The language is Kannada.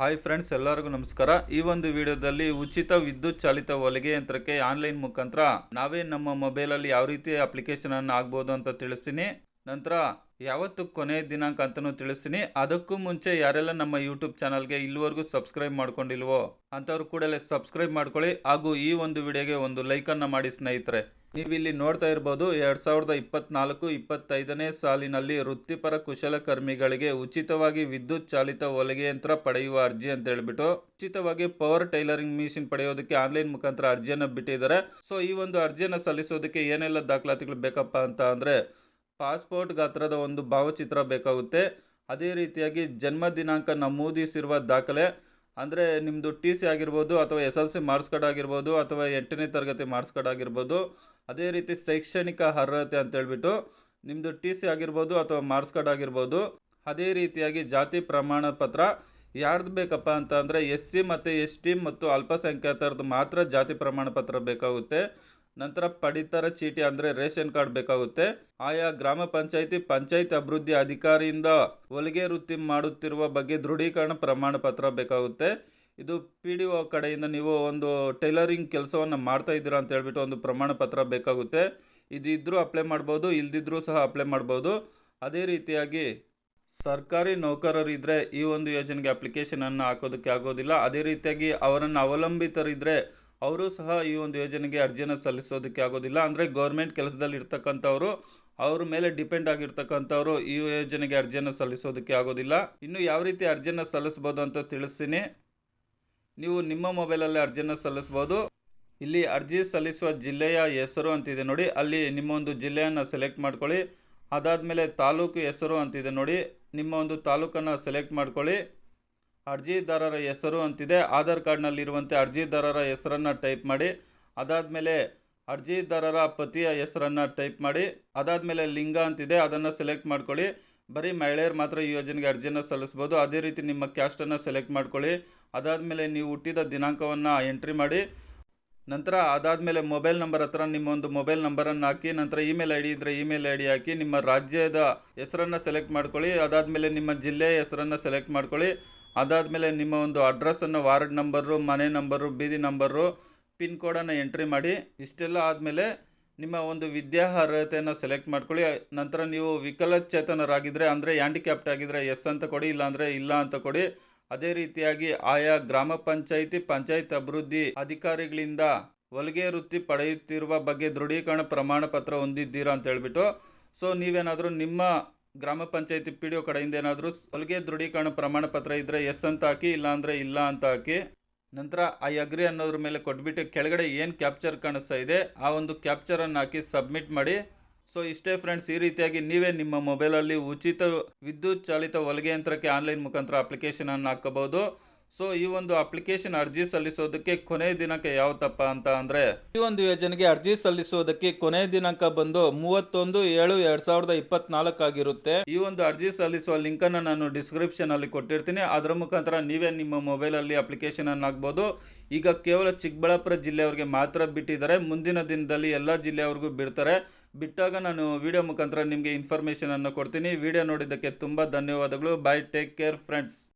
ಹಾಯ್ ಫ್ರೆಂಡ್ಸ್, ಎಲ್ಲರಿಗೂ ನಮಸ್ಕಾರ. ಈ ಒಂದು ವಿಡಿಯೋದಲ್ಲಿ ಉಚಿತ ವಿದ್ಯುತ್ ಚಾಲಿತ ಹೊಲಿಗೆ ಯಂತ್ರಕ್ಕೆ ಆನ್ಲೈನ್ ಮುಖಾಂತರ ನಾವೇ ನಮ್ಮ ಮೊಬೈಲಲ್ಲಿ ಯಾವ ರೀತಿ ಅಪ್ಲಿಕೇಶನ್ ಅನ್ನು ಆಗ್ಬೋದು ಅಂತ ತಿಳಿಸ್ತೀನಿ. ನಂತರ ಯಾವತ್ತು ಕೊನೆ ದಿನಾಂಕ ಅಂತಲೂ ತಿಳಿಸ್ತೀನಿ. ಅದಕ್ಕೂ ಮುಂಚೆ ಯಾರೆಲ್ಲ ನಮ್ಮ ಯೂಟ್ಯೂಬ್ ಚಾನಲ್ಗೆ ಇಲ್ಲಿವರೆಗೂ ಸಬ್ಸ್ಕ್ರೈಬ್ ಮಾಡ್ಕೊಂಡಿಲ್ವೋ ಅಂಥವ್ರು ಕೂಡಲೇ ಸಬ್ಸ್ಕ್ರೈಬ್ ಮಾಡ್ಕೊಳ್ಳಿ. ಹಾಗೂ ಈ ಒಂದು ವಿಡಿಯೋಗೆ ಒಂದು ಲೈಕನ್ನು ಮಾಡಿ ಸ್ನೇಹಿತರೆ. ನೀವು ಇಲ್ಲಿ ನೋಡ್ತಾ ಇರ್ಬೋದು, ಎರಡು ಸಾವಿರದ ಇಪ್ಪತ್ನಾಲ್ಕು ಇಪ್ಪತ್ತೈದನೇ ಸಾಲಿನಲ್ಲಿ ವೃತ್ತಿಪರ ಕುಶಲಕರ್ಮಿಗಳಿಗೆ ಉಚಿತವಾಗಿ ವಿದ್ಯುತ್ ಚಾಲಿತ ಹೊಲಿಗೆ ಯಂತ್ರ ಪಡೆಯುವ ಅರ್ಜಿ ಅಂತ ಹೇಳ್ಬಿಟ್ಟು ಉಚಿತವಾಗಿ ಪವರ್ ಟೈಲರಿಂಗ್ ಮಿಷಿನ್ ಪಡೆಯೋದಕ್ಕೆ ಆನ್ಲೈನ್ ಮುಖಾಂತರ ಅರ್ಜಿಯನ್ನು ಬಿಟ್ಟಿದ್ದಾರೆ. ಸೊ, ಈ ಒಂದು ಅರ್ಜಿಯನ್ನು ಸಲ್ಲಿಸೋದಕ್ಕೆ ಏನೆಲ್ಲ ದಾಖಲಾತಿಗಳು ಬೇಕಪ್ಪ ಅಂತ ಅಂದರೆ ಪಾಸ್ಪೋರ್ಟ್ ಗಾತ್ರದ ಒಂದು ಭಾವಚಿತ್ರ ಬೇಕಾಗುತ್ತೆ. ಅದೇ ರೀತಿಯಾಗಿ ಜನ್ಮ ದಿನಾಂಕ ನಮೂದಿಸಿರುವ ದಾಖಲೆ. ಅಂದರೆ ನಿಮ್ಮದು ಟಿ ಸಿ ಆಗಿರ್ಬೋದು ಅಥವಾ S L C marks card ಆಗಿರ್ಬೋದು ಅಥವಾ ಎಂಟನೇ ತರಗತಿ ಮಾರ್ಕ್ಸ್ ಕಾರ್ಡ್ ಆಗಿರ್ಬೋದು. ಅದೇ ರೀತಿ ಶೈಕ್ಷಣಿಕ ಅರ್ಹತೆ ಅಂತ ಹೇಳ್ಬಿಟ್ಟು ನಿಮ್ಮದು ಟಿ ಸಿ ಆಗಿರ್ಬೋದು ಅಥವಾ ಮಾರ್ಕ್ಸ್ ಕಾರ್ಡ್ ಆಗಿರ್ಬೋದು. ಅದೇ ರೀತಿಯಾಗಿ ಜಾತಿ ಪ್ರಮಾಣ ಪತ್ರ. ಯಾರ್ದು ಬೇಕಪ್ಪ ಅಂತ ಅಂದರೆ ಎಸ್ ಸಿ ಮತ್ತು ಎಸ್ ಟಿ ಮತ್ತು ಅಲ್ಪಸಂಖ್ಯಾತರದ್ದು ಮಾತ್ರ ಜಾತಿ ಪ್ರಮಾಣ ಪತ್ರ ಬೇಕಾಗುತ್ತೆ. ನಂತರ ಪಡಿತರ ಚೀಟಿ ಅಂದರೆ ರೇಷನ್ ಕಾರ್ಡ್ ಬೇಕಾಗುತ್ತೆ. ಆಯಾ ಗ್ರಾಮ ಪಂಚಾಯಿತಿ ಪಂಚಾಯತ್ ಅಭಿವೃದ್ಧಿ ಅಧಿಕಾರಿಯಿಂದ ಹೊಲಿಗೆ ವೃತ್ತಿ ಮಾಡುತ್ತಿರುವ ಬಗ್ಗೆ ದೃಢೀಕರಣ ಪ್ರಮಾಣ ಪತ್ರ ಬೇಕಾಗುತ್ತೆ. ಇದು ಪಿ ಡಿ ಒ ಕಡೆಯಿಂದ ನೀವು ಒಂದು ಟೈಲರಿಂಗ್ ಕೆಲಸವನ್ನು ಮಾಡ್ತಾ ಇದ್ದೀರಾ ಅಂತ ಹೇಳ್ಬಿಟ್ಟು ಒಂದು ಪ್ರಮಾಣ ಪತ್ರ ಬೇಕಾಗುತ್ತೆ. ಇದಿದ್ದರೂ ಅಪ್ಲೈ ಮಾಡ್ಬೋದು, ಇಲ್ದಿದ್ರೂ ಸಹ ಅಪ್ಲೈ ಮಾಡ್ಬೋದು. ಅದೇ ರೀತಿಯಾಗಿ ಸರ್ಕಾರಿ ನೌಕರರಿದ್ದರೆ ಈ ಒಂದು ಯೋಜನೆಗೆ ಅಪ್ಲಿಕೇಶನನ್ನು ಹಾಕೋದಕ್ಕೆ ಆಗೋದಿಲ್ಲ. ಅದೇ ರೀತಿಯಾಗಿ ಅವರನ್ನು ಅವಲಂಬಿತರಿದ್ದರೆ ಅವರು ಸಹ ಈ ಒಂದು ಯೋಜನೆಗೆ ಅರ್ಜಿಯನ್ನು ಸಲ್ಲಿಸೋದಕ್ಕೆ ಆಗೋದಿಲ್ಲ. ಅಂದರೆ ಗೌರ್ಮೆಂಟ್ ಕೆಲಸದಲ್ಲಿ ಇರ್ತಕ್ಕಂಥವ್ರು, ಅವ್ರ ಮೇಲೆ ಡಿಪೆಂಡ್ ಆಗಿರ್ತಕ್ಕಂಥವ್ರು ಈ ಯೋಜನೆಗೆ ಅರ್ಜಿಯನ್ನು ಸಲ್ಲಿಸೋದಕ್ಕೆ ಆಗೋದಿಲ್ಲ. ಇನ್ನು ಯಾವ ರೀತಿ ಅರ್ಜಿಯನ್ನು ಸಲ್ಲಿಸ್ಬೋದು ಅಂತ ತಿಳಿಸ್ತೀನಿ. ನೀವು ನಿಮ್ಮ ಮೊಬೈಲಲ್ಲಿ ಅರ್ಜಿಯನ್ನು ಸಲ್ಲಿಸ್ಬೋದು. ಇಲ್ಲಿ ಅರ್ಜಿ ಸಲ್ಲಿಸುವ ಜಿಲ್ಲೆಯ ಹೆಸರು ಅಂತಿದೆ ನೋಡಿ. ಅಲ್ಲಿ ನಿಮ್ಮ ಒಂದು ಜಿಲ್ಲೆಯನ್ನು ಸೆಲೆಕ್ಟ್ ಮಾಡ್ಕೊಳ್ಳಿ. ಅದಾದಮೇಲೆ ತಾಲೂಕು ಹೆಸರು ಅಂತಿದೆ ನೋಡಿ. ನಿಮ್ಮ ಒಂದು ತಾಲೂಕನ್ನು ಸೆಲೆಕ್ಟ್ ಮಾಡ್ಕೊಳ್ಳಿ. ಅರ್ಜಿದಾರರ ಹೆಸರು ಅಂತಿದೆ. ಆಧಾರ್ ಕಾರ್ಡ್ನಲ್ಲಿರುವಂತೆ ಅರ್ಜಿದಾರರ ಹೆಸರನ್ನು ಟೈಪ್ ಮಾಡಿ, ಅದಾದಮೇಲೆ ಅರ್ಜಿದಾರರ ಪತಿಯ ಹೆಸರನ್ನು ಟೈಪ್ ಮಾಡಿ, ಅದಾದಮೇಲೆ ಲಿಂಗ ಅಂತಿದೆ. ಅದನ್ನು ಸೆಲೆಕ್ಟ್ ಮಾಡ್ಕೊಳ್ಳಿ. ಬರೀ ಮಹಿಳೆಯರು ಮಾತ್ರ ಈ ಯೋಜನೆಗೆ ಅರ್ಜಿಯನ್ನು ಸಲ್ಲಿಸ್ಬೋದು. ಅದೇ ರೀತಿ ನಿಮ್ಮ ಕ್ಯಾಸ್ಟನ್ನು ಸೆಲೆಕ್ಟ್ ಮಾಡ್ಕೊಳ್ಳಿ. ಅದಾದಮೇಲೆ ನೀವು ಹುಟ್ಟಿದ ದಿನಾಂಕವನ್ನು ಎಂಟ್ರಿ ಮಾಡಿ ನಂತರ ಅದಾದಮೇಲೆ ಮೊಬೈಲ್ ನಂಬರ್ ಹತ್ರ ನಿಮ್ಮ ಒಂದು ಮೊಬೈಲ್ ನಂಬರನ್ನು ಹಾಕಿ, ನಂತರ ಇಮೇಲ್ ಐ ಡಿ ಇದ್ದರೆ ಇಮೇಲ್ ಐ ಡಿ ಹಾಕಿ ನಿಮ್ಮ ರಾಜ್ಯದ ಹೆಸರನ್ನು ಸೆಲೆಕ್ಟ್ ಮಾಡ್ಕೊಳ್ಳಿ, ಅದಾದಮೇಲೆ ನಿಮ್ಮ ಜಿಲ್ಲೆಯ ಹೆಸರನ್ನು ಸೆಲೆಕ್ಟ್ ಮಾಡ್ಕೊಳ್ಳಿ, ಅದಾದಮೇಲೆ ನಿಮ್ಮ ಒಂದು ಅಡ್ರೆಸ್ಸನ್ನು, ವಾರ್ಡ್ ನಂಬರು, ಮನೆ ನಂಬರು, ಬೀದಿ ನಂಬರು, ಪಿನ್ ಕೋಡನ್ನು ಎಂಟ್ರಿ ಮಾಡಿ, ಇಷ್ಟೆಲ್ಲ ಆದಮೇಲೆ ನಿಮ್ಮ ಒಂದು ವಿದ್ಯಾ ಅರ್ಹತೆಯನ್ನು ಸೆಲೆಕ್ಟ್ ಮಾಡ್ಕೊಳ್ಳಿ. ನಂತರ ನೀವು ವಿಕಲಚೇತನರಾಗಿದ್ದರೆ ಅಂದರೆ ಹ್ಯಾಂಡಿಕ್ಯಾಪ್ಟ್ ಆಗಿದ್ದರೆ ಎಸ್ ಅಂತ ಕೊಡಿ, ಇಲ್ಲಾಂದರೆ ಇಲ್ಲ ಅಂತ ಕೊಡಿ ಅದೇ ರೀತಿಯಾಗಿ ಆಯಾ ಗ್ರಾಮ ಪಂಚಾಯಿತಿ ಪಂಚಾಯತ್ ಅಭಿವೃದ್ಧಿ ಅಧಿಕಾರಿಗಳಿಂದ ಹೊಲಿಗೆ ವೃತ್ತಿ ಪಡೆಯುತ್ತಿರುವ ಬಗ್ಗೆ ದೃಢೀಕರಣ ಪ್ರಮಾಣ ಪತ್ರ ಹೊಂದಿದ್ದೀರಾ ಅಂತ ಹೇಳ್ಬಿಟ್ಟು, ಸೊ ನೀವೇನಾದರೂ ನಿಮ್ಮ ಗ್ರಾಮ ಪಂಚಾಯಿತಿ ಪಿ ಡಿ ಒ ಕಡೆಯಿಂದ ಏನಾದರೂ ಹೊಲಿಗೆ ದೃಢೀಕರಣ ಪ್ರಮಾಣ ಪತ್ರ ಇದ್ದರೆ ಎಸ್ ಅಂತ ಹಾಕಿ, ಇಲ್ಲಾಂದರೆ ಇಲ್ಲ ಅಂತ ಹಾಕಿ, ನಂತರ ಐ ಅಗ್ರಿ ಅನ್ನೋದ್ರ ಮೇಲೆ ಕೊಟ್ಬಿಟ್ಟು ಕೆಳಗಡೆ ಏನು ಕ್ಯಾಪ್ಚರ್ ಕಾಣಿಸ್ತಾ ಇದೆ, ಆ ಒಂದು ಕ್ಯಾಪ್ಚರನ್ನು ಹಾಕಿ ಸಬ್ಮಿಟ್ ಮಾಡಿ ಸೊ ಇಷ್ಟೇ ಫ್ರೆಂಡ್ಸ್ ಈ ರೀತಿಯಾಗಿ ನೀವೇ ನಿಮ್ಮ ಮೊಬೈಲಲ್ಲಿ ಉಚಿತ ವಿದ್ಯುತ್ ಚಾಲಿತ ಹೊಲಿಗೆ ಯಂತ್ರಕ್ಕೆ ಆನ್ಲೈನ್ ಮುಖಾಂತರ ಅಪ್ಲಿಕೇಶನನ್ನು ಹಾಕಬಹುದು. ಸೊ ಈ ಒಂದು ಅಪ್ಲಿಕೇಶನ್ ಅರ್ಜಿ ಸಲ್ಲಿಸೋದಕ್ಕೆ ಕೊನೆ ದಿನಾಂಕ ಯಾವತ್ತಪ್ಪ ಅಂತ ಅಂದರೆ, ಈ ಒಂದು ಯೋಜನೆಗೆ ಅರ್ಜಿ ಸಲ್ಲಿಸೋದಕ್ಕೆ ಕೊನೆ ದಿನಾಂಕ ಬಂದು ಮೂವತ್ತೊಂದು ಏಳು ಎರಡ್ ಸಾವಿರದ ಇಪ್ಪತ್ನಾಲ್ಕು ಆಗಿರುತ್ತೆ. ಈ ಒಂದು ಅರ್ಜಿ ಸಲ್ಲಿಸುವ ಲಿಂಕ್ ಅನ್ನು ನಾನು ಡಿಸ್ಕ್ರಿಪ್ಷನ್ ಅಲ್ಲಿ ಕೊಟ್ಟಿರ್ತೀನಿ. ಅದರ ಮುಖಾಂತರ ನೀವೇ ನಿಮ್ಮ ಮೊಬೈಲ್ ಅಲ್ಲಿ ಅಪ್ಲಿಕೇಶನ್ ಅನ್ನು ಹಾಕ್ಬೋದು. ಈಗ ಕೇವಲ ಚಿಕ್ಕಬಳ್ಳಾಪುರ ಜಿಲ್ಲೆಯವರಿಗೆ ಮಾತ್ರ ಬಿಟ್ಟಿದ್ದಾರೆ. ಮುಂದಿನ ದಿನದಲ್ಲಿ ಎಲ್ಲ ಜಿಲ್ಲೆಯವ್ರಿಗೂ ಬಿಡ್ತಾರೆ. ಬಿಟ್ಟಾಗ ನಾನು ವಿಡಿಯೋ ಮುಖಾಂತರ ನಿಮಗೆ ಇನ್ಫಾರ್ಮೇಶನ್ ಅನ್ನು ಕೊಡ್ತೀನಿ. ವಿಡಿಯೋ ನೋಡಿದ್ದಕ್ಕೆ ತುಂಬಾ ಧನ್ಯವಾದಗಳು. Bye take care friends